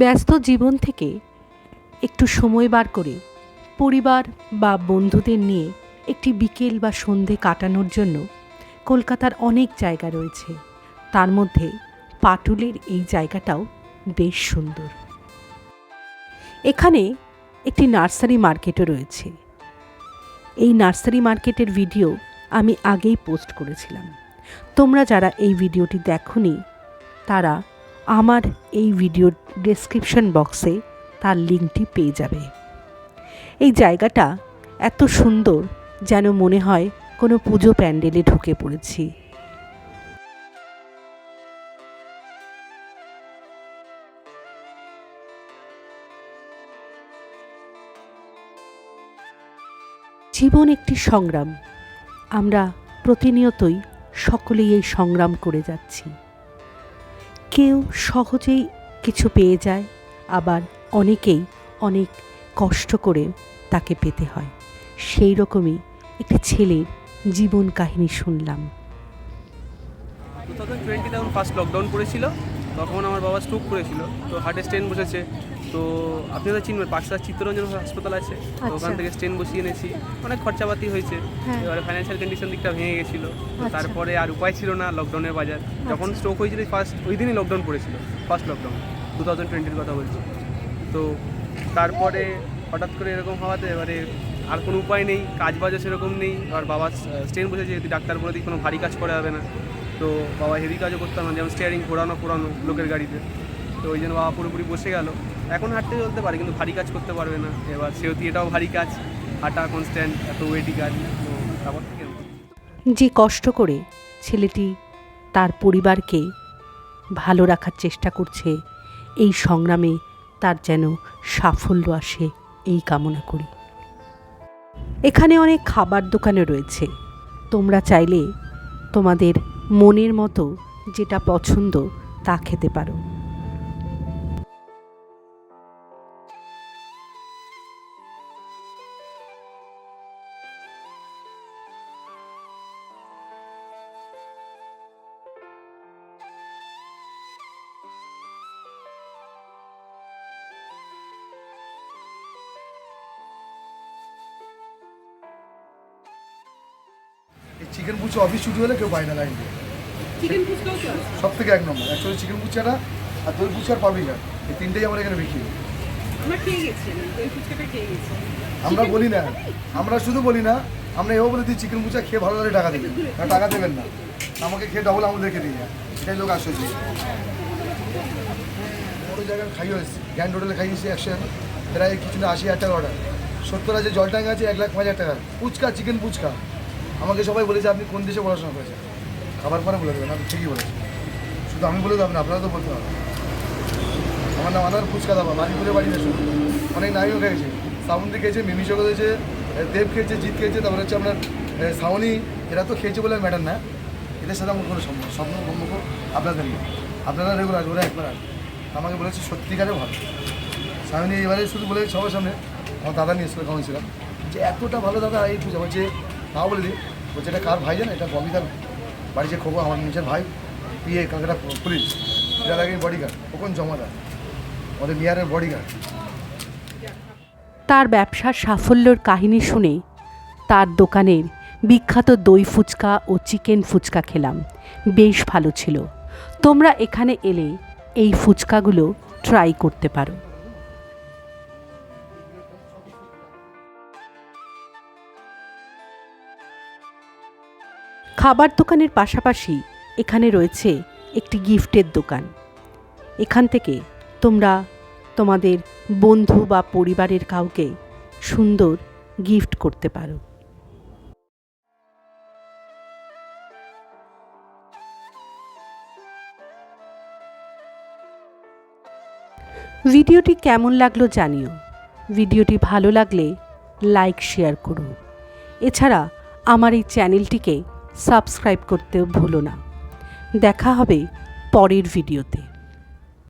ব্যস্ত জীবন থেকে একটু সময় বার করে পরিবার বা বন্ধুদের নিয়ে একটি বিকেল বা সন্ধে কাটানোর জন্য কলকাতার অনেক জায়গা রয়েছে। তার মধ্যে পাটুলের এই জায়গাটাও বেশ সুন্দর। এখানে একটি নার্সারি মার্কেটও রয়েছে। এই নার্সারি মার্কেটের ভিডিও আমি আগেই পোস্ট করেছিলাম। তোমরা যারা এই ভিডিওটি দেখনি, তারা আমার এই ভিডিওর ডেসক্রিপশন বক্সে তার লিঙ্কটি পেয়ে যাবে। এই জায়গাটা এত সুন্দর যেন মনে হয় কোনো পুজো প্যান্ডেলে ঢুকে পড়েছি। জীবন একটি সংগ্রাম। আমরা প্রতিনিয়তই সকলেই এই সংগ্রাম করে যাচ্ছি। কেউ সহজেই কিছু পেয়ে যায়, আবার অনেকেই অনেক কষ্ট করে তাকে পেতে হয়। সেই রকমই একটি ছেলের জীবন কাহিনী শুনলাম। ফার্স্ট লকডাউন পড়েছিল তখন আমার বাবা স্ট্রোক করেছিল তো হার্টে স্টেন বসেছে। তো আপনি তো চিনবেন পাঁচটা চিত্তরঞ্জন হাসপাতাল আছে তো ওখান আচ্ছা। থেকে স্টেন বসিয়ে এনেছি। অনেক খরচাপাতি হয়েছে হ্যাঁ। এবারে ফাইন্যান্সিয়াল কন্ডিশন দিকটা ভেঙে গেছিল। আচ্ছা। তারপরে আর উপায় ছিল না লকডাউনের বাজার। যখন স্ট্রোক হয়েছিল ফার্স্ট ওই দিনই লকডাউন পড়েছিল ফার্স্ট লকডাউন টু থাউজেন্ড টোয়েন্টির কথা বলছি। তো তারপরে হঠাৎ করে এরকম হওয়াতে এবারে আর কোনো উপায় নেই কাজ বাজও সেরকম নেই আর বাবা স্টেন বসেছে যদি ডাক্তার বলে দিই কোনো ভারী কাজ করা যাবে না। তো বাবা হেভি কাজও করতাম না, যেমন স্টিয়ারিং ঘোরানো ঘোরানো লোকের গাড়িতে। তো ওই জন্য বাবা পুরোপুরি বসে গেল। এখন হাঁটতে চলতে পারে, কিন্তু ভারী কাজ করতে পারবে না। এবার সেহেতু এটাও ভারী কাজ, হাঁটা কনস্ট্যান্ট এত ওয়েটি কাজ, তো তারপর থেকে যে কষ্ট করে ছেলেটি তার পরিবারকে ভালো রাখার চেষ্টা করছে, এই সংগ্রামে তার যেন সাফল্য আসে, এই কামনা করি। এখানে অনেক খাবার দোকানে রয়েছে। তোমরা চাইলে তোমাদের মনের মতো যেটা পছন্দ তা খেতে পারো। এই চিকেন পুচু অফিস ছুটি হলে কেউ পায় না লাইন দিয়ে। চিকেন সব থেকে এক নম্বর। অ্যাকচুয়ালি চিকেন পুচাটা আর দই পুচু আর পাবলিকার এই তিনটেই আমরা এখানে বিক্রি আমরা বলি না। আমরা শুধু বলি না আমরা এও বলে দিই চিকেন পুচা খেয়ে ভালো লাগলে টাকা দেবেন। না টাকা দেবেন না। আমাকে খেয়ে ডবল আমাদের রেখে দিয়ে সেই লোক আসছে বড় জায়গায় খাইয়ে এসেছি। গ্র্যান্ড হোটেলে খাইয়েছি একশো প্রায় কিছু না আশি হাজার টাকা অর্ডার সত্তর আছে জলটাঙ্গা আছে এক লাখ পাঁচ হাজার টাকা ফুচকা চিকেন ফুচকা আমাকে সবাই বলেছে, আপনি কোন দেশে পড়াশোনা করেছেন? খাবার পরে বলে দেবেন, আপনি ঠিকই বলেছেন। শুধু আমি বলে দেবেন আপনারা তো বলতে হবে। আমার নাম আনার ফুচকা দাবা বাড়ি ঘুরে বাড়ি এসে অনেক নামীও খেয়েছে শ্রাবন্তী খেয়েছে, মিমি জগৎ হয়েছে দেব খেয়েছে, জিৎ খেয়েছে, তারপরে হচ্ছে আপনার শ্রাবণী এরা তো খেয়েছে বলে ম্যাটার না। এদের সাথে আমার কোনো স্বপ্ন সম্পর্ক আপনাদের নেই। আপনারা রেগুলার ওরা একবার আসবে আমাকে বলেছে, সত্যিকারে ভালো। শ্রাবণী এবারে শুধু বলে সবার সামনে, আমার দাদা নিয়ে এসেছিল যে এতটা ভালো দাদা, এই পূজা, বলছে, তাও বলে দিই। বলছে এটা কার ভাই জানে এটা ববিতার বাড়ি যে খোকো, আমার নিজের ভাই, পিএ, কাঁকড়া পুলিশ। এটা লাগে বডিগার্ড কখন জমাদার। আমাদের মিয়ারের বডিগার্ড তার ব্যবসার সাফল্যর কাহিনী শুনে তার দোকানের বিখ্যাত দই ফুচকা ও চিকেন ফুচকা খেলাম। বেশ ভালো ছিল। তোমরা এখানে এলে এই ফুচকাগুলো ট্রাই করতে পারো। খাবার দোকানের পাশাপাশি এখানে রয়েছে একটি গিফটের দোকান। এখান থেকে তোমরা তোমাদের বন্ধু বা পরিবারের কাউকে সুন্দর গিফট করতে পারো। ভিডিওটি কেমন লাগল জানিও। ভিডিওটি ভালো লাগলে লাইক, শেয়ার করুন এছাড়া আমার এই চ্যানেলটিকে সাবস্ক্রাইব করতেও ভুলো না। দেখা হবে পরের ভিডিওতে।